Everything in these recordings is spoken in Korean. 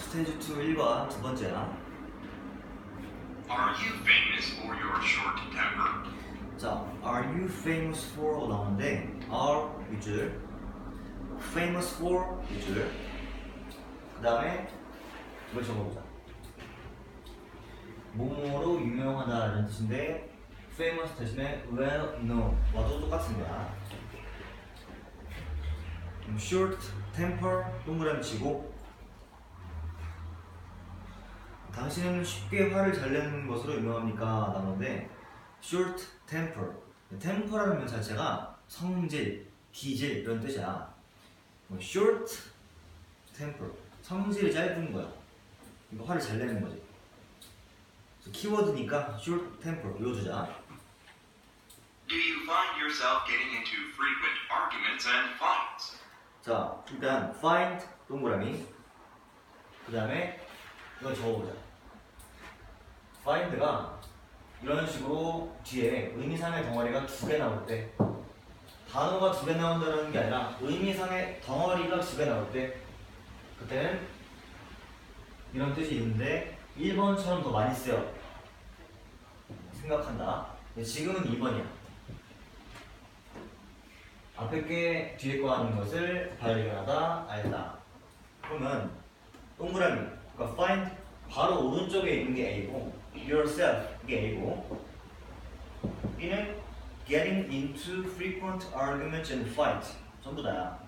스테이지 2 1과 두 번째야. Are you famous for your short temper? 자, are you famous for 나오는데 are 밑줄 famous for 밑줄 그 다음에 이걸 적어보자 뭐뭐로 유명하다라는 뜻인데 famous 대신에 well known 와도 똑같은 거야 음, short temper 동그라미 치고 당신은 쉽게 화를 잘 내는 것으로 유명합니까? 나오는데 short temper temper라는 말 자체가 성질, 기질 이런 뜻이야 뭐 short temper 성질이 짧은 거야 이거 화를 잘 내는 거지 키워드니까 short temper 외워두자 Do you find yourself getting into frequent arguments and fights? 자 일단 find 동그라미 그 다음에 이거 적어보자 find가 이런 식으로 뒤에 의미상의 덩어리가 두 개 나올 때 단어가 두 개 나온다는 게 아니라 의미상의 덩어리가 두 개 나올 때 그때는 이런 뜻이 있는데 1번처럼 더 많이 쓰여. 생각한다. 지금은 2번이야. 앞에 게 뒤에 거 하는 것을 발견하다 알다. 그러면 동그라미 그러니까 find 바로 오른쪽에 있는 게 A고 yourself 이게 A고. B는 getting into frequent arguments and fight 전부 다야.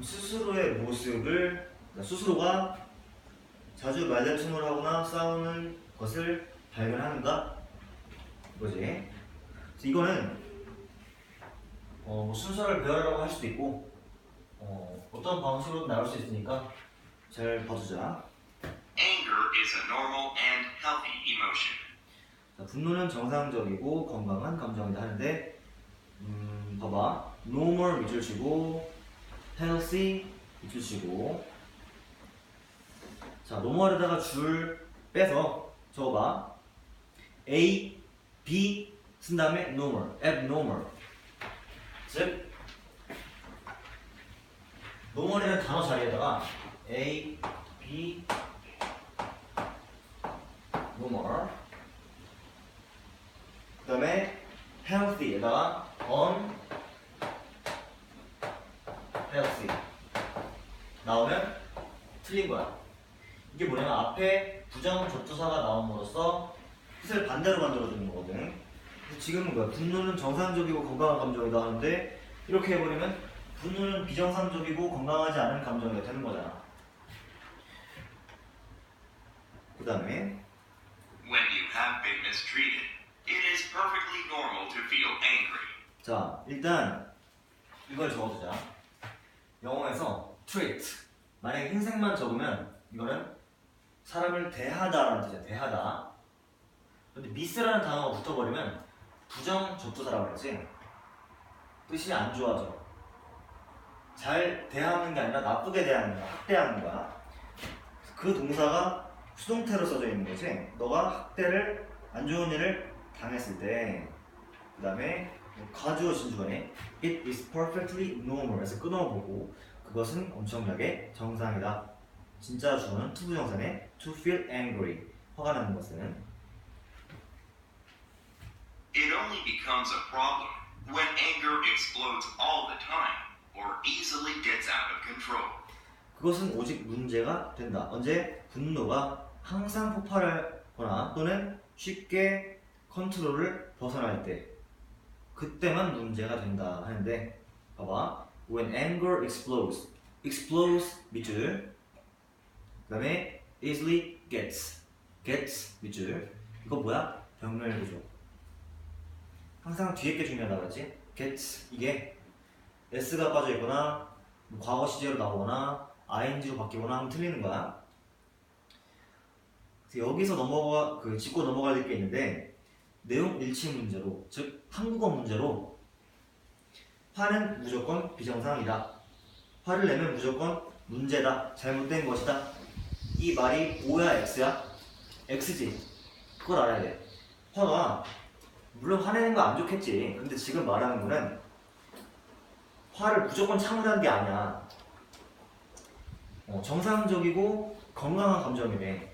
스스로의 모습을 그러니까 스스로가 자주 말다툼을 하거나 싸우는 것을 발견하는가? 이거지. 이거는 어, 뭐 순서를 배우라고 할 수도 있고 어, 어떤 방식으로 나올 수 있으니까 잘 봐두자. Anger is a normal and healthy emotion. 자, 분노는 정상적이고 건강한 감정이다 하는데 음, 봐봐. Normal 밑줄 치고 healthy 밑줄 치고. 자 normal에다가 줄 빼서 적어봐. A, B 쓴 다음에 normal, abnormal 즉 normal이라는 단어 자리에다가 A, B normal 그 다음에 healthy에다가 on healthy 나오면 틀린 거야. 이게 뭐냐면 앞에 부정 접두사가 나옴으로써 뜻을 반대로 만들어주는 거거든. 지금은 뭐야? 분노는 정상적이고 건강한 감정이다 하는데 이렇게 해버리면 분노는 비정상적이고 건강하지 않은 감정이 되는 거잖아. 그 다음에 When you have been mistreated, it is perfectly normal to feel angry. 자, 일단 이걸 적어두자. 영어에서 treat. 만약에 흰색만 적으면 이거는 사람을 대하다라는 뜻이야. 대하다. 근데 미스라는 단어가 붙어버리면 부정 접두사라고 그러지. 뜻이 안 좋아져. 잘 대하는 게 아니라 나쁘게 대하는 거야. 학대하는 거야. 그 동사가 수동태로 써져 있는 거지. 너가 학대를 안 좋은 일을 당했을 때, 그 다음에 가주어 진주간에 It is perfectly normal에서 끊어보고 그것은 엄청나게 정상이다. 진짜 주어는 투부 정사네 to feel angry 화가 나는 것은 It only becomes a problem when anger explodes all the time or easily gets out of control. 그것은 오직 문제가 된다. 언제 분노가 항상 폭발하거나 또는 쉽게 컨트롤을 벗어날 때 그때만 문제가 된다 하는데 봐봐. When anger explodes explodes 밑줄 그 다음에 easily gets gets 밑줄. 이거 뭐야? 병렬 구조. 항상 뒤에 게 중요하다 그랬지? gets 이게 s가 빠져 있거나 뭐 과거 시제로 나오거나 ing로 바뀌거나 하면 틀리는 거야. 그래서 여기서 넘어가 그 짚고 넘어갈 게 있는데 내용 일치 문제로 즉 한국어 문제로 화는 무조건 비정상이다. 화를 내면 무조건 문제다. 잘못된 것이다. 이 말이 O야 X야? X지. 그걸 알아야 돼. 화가 물론 화내는 거 안 좋겠지. 근데 지금 말하는 거는 화를 무조건 참으라는 게 아니야. 어, 정상적이고 건강한 감정이래.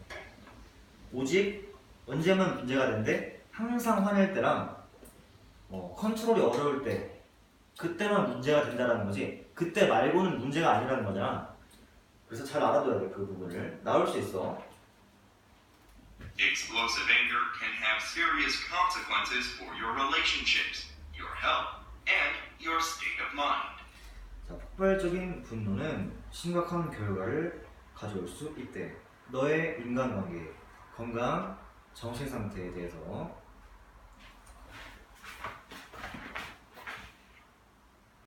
오직 언제면 문제가 되는데 항상 화낼 때랑 어, 컨트롤이 어려울 때 그때만 문제가 된다라는 거지. 그때 말고는 문제가 아니라는 거잖아. 그래서 잘 알아둬야 돼 그 부분을. 나올 수 있어. Explosive anger can have serious consequences for your relationships, your health, and your state of mind. 자, 폭발적인 분노는 심각한 결과를 가져올 수 있대. 너의 인간관계, 건강, 정신 상태에 대해서